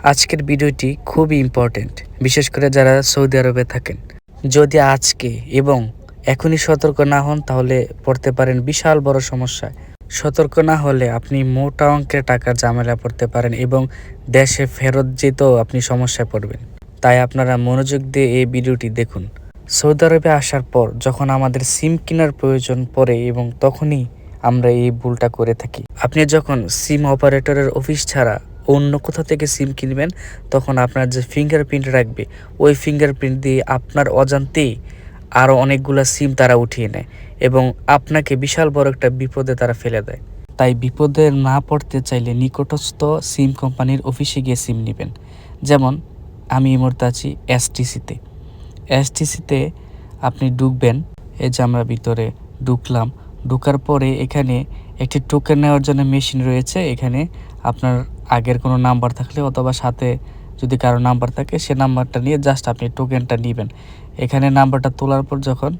আজকের ভিডিওটি খুবই ইম্পর্ট্যান্ট বিশেষ করে যারা সৌদি আরবে থাকেন। যদি আজকে এবং এখনই সতর্ক না হন, তাহলে পড়তে পারেন বিশাল বড় সমস্যায় সতর্ক না হলে আপনি মোটা অঙ্কের টাকার ঝামেলা পড়তে পারেন এবং দেশে ফেরত যেতেও আপনি সমস্যায় পড়বেন। তাই আপনারা মনোযোগ দিয়ে এই ভিডিওটি দেখুন। সৌদি আরবে আসার পর যখন আমাদের সিম কেনার প্রয়োজন পড়ে এবং তখনই আমরা এই ভুলটা করে থাকি। আপনি যখন সিম অপারেটরের অফিস ছাড়া অন্য কোথা থেকে সিম কিনবেন, তখন আপনার যে ফিঙ্গারপ্রিন্ট রাখবে, ওই ফিঙ্গারপ্রিন্ট দিয়ে আপনার অজান্তেই আরও অনেকগুলো সিম তারা উঠিয়ে নেয় এবং আপনাকে বিশাল বড় একটা বিপদে তারা ফেলে দেয়। তাই বিপদে না পড়তে চাইলে নিকটস্থ সিম কোম্পানির অফিসে গিয়ে সিম নেবেন। যেমন, আমি এই আছি এসটিসিতে এসটিসিতে আপনি ঢুকবেন, এই যে আমরা ভিতরে ঢুকলাম, ঢুকার পরে এখানে একটি টোকেন নেওয়ার জন্য মেশিন রয়েছে, এখানে আপনার আগের কোনো নাম্বার থাকলে অথবা সাথে যদি কারও নাম্বার থাকে, সে নাম্বারটা নিয়ে জাস্ট আপনি টোকেনটা নেবেন। এখানে নাম্বারটা তোলার পর যখন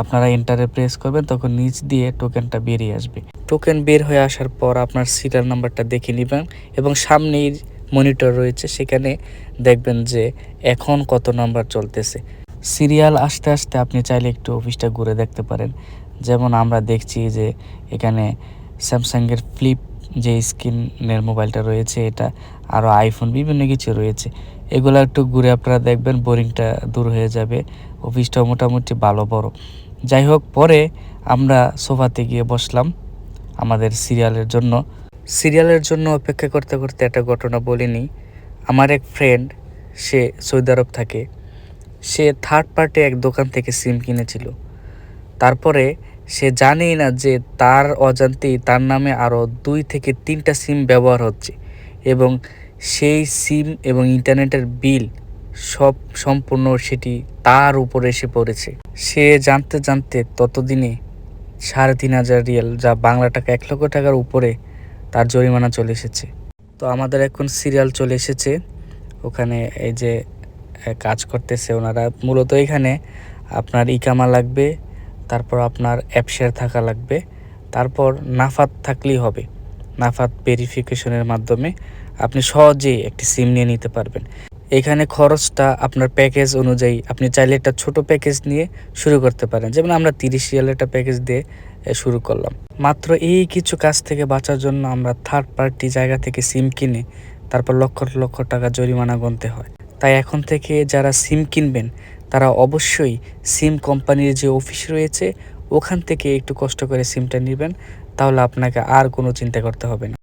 আপনারা এন্টারে প্রেস করবেন, তখন নিচ দিয়ে টোকেনটা বেরিয়ে আসবে। টোকেন বের হয়ে আসার পর আপনার সিরিয়াল নাম্বারটা দেখে নেবেন এবং সামনেই মনিটর রয়েছে, সেখানে দেখবেন যে এখন কত নাম্বার চলতেছে। সিরিয়াল আসতে আসতে আপনি চাইলে একটু অফিসটা ঘুরে দেখতে পারেন। যেমন আমরা দেখছি যে এখানে স্যামসাংয়ের ফ্লিপ যে স্ক্রিনের মোবাইলটা রয়েছে, এটা আরও আইফোন, বিভিন্ন কিছু রয়েছে। এগুলো একটু ঘুরে আপনারা দেখবেন, বোরিংটা দূর হয়ে যাবে, অফিসটাও মোটামুটি ভালো, বড়। যাই হোক, পরে আমরা সোফাতে গিয়ে বসলাম আমাদের সিরিয়ালের জন্য। সিরিয়ালের জন্য অপেক্ষা করতে করতে একটা ঘটনা বলিনি। আমার এক ফ্রেন্ড সে সৌদি আরব থাকে। সে থার্ড পার্টি এক দোকান থেকে সিম কিনেছিল। তারপরে সে জানেই না যে তার অজান্তেই তার নামে আরও দুই থেকে তিনটা সিম ব্যবহার হচ্ছে এবং সেই সিম এবং ইন্টারনেটের বিল সব সম্পূর্ণ সেটি তার উপরে এসে পড়েছে। সে জানতে জানতে ততদিনে সাড়ে তিন হাজার রিয়াল যা বাংলা টাকা এক লক্ষ টাকার উপরে তার জরিমানা চলে এসেছে। তো আমাদের এখন সিরিয়াল চলে এসেছে। ওখানে এই যে কাজ করতেছে ওনারা। মূলত এখানে আপনার ইকামা লাগবে তারপর আপনার অ্যাপশেয়ার থাকা লাগবে। তারপর নাফাত থাকলেই হবে। নাফাত ভেরিফিকেশনের মাধ্যমে আপনি সহজেই একটি সিম নিয়ে নিতে পারবেন। এখানে খরচটা আপনার প্যাকেজ অনুযায়ী আপনি চাইলে একটা ছোট প্যাকেজ নিয়ে শুরু করতে পারেন। যেমন আমরা তিরিশ রিয়ালের একটা প্যাকেজ দিয়ে শুরু করলাম। মাত্র এই কিছু কাজ থেকে বাঁচার জন্য আমরা থার্ড পার্টি জায়গা থেকে সিম কিনে তারপর লক্ষ লক্ষ টাকা জরিমানা গুনতে হয়। তাই এখন থেকে যারা সিম কিনবেন তারা অবশ্যই সিম কোম্পানির যে অফিস রয়েছে, ওখান থেকে একটু কষ্ট করে সিমটা নেবেন, তাহলে আপনাকে আর কোনো চিন্তা করতে হবে না।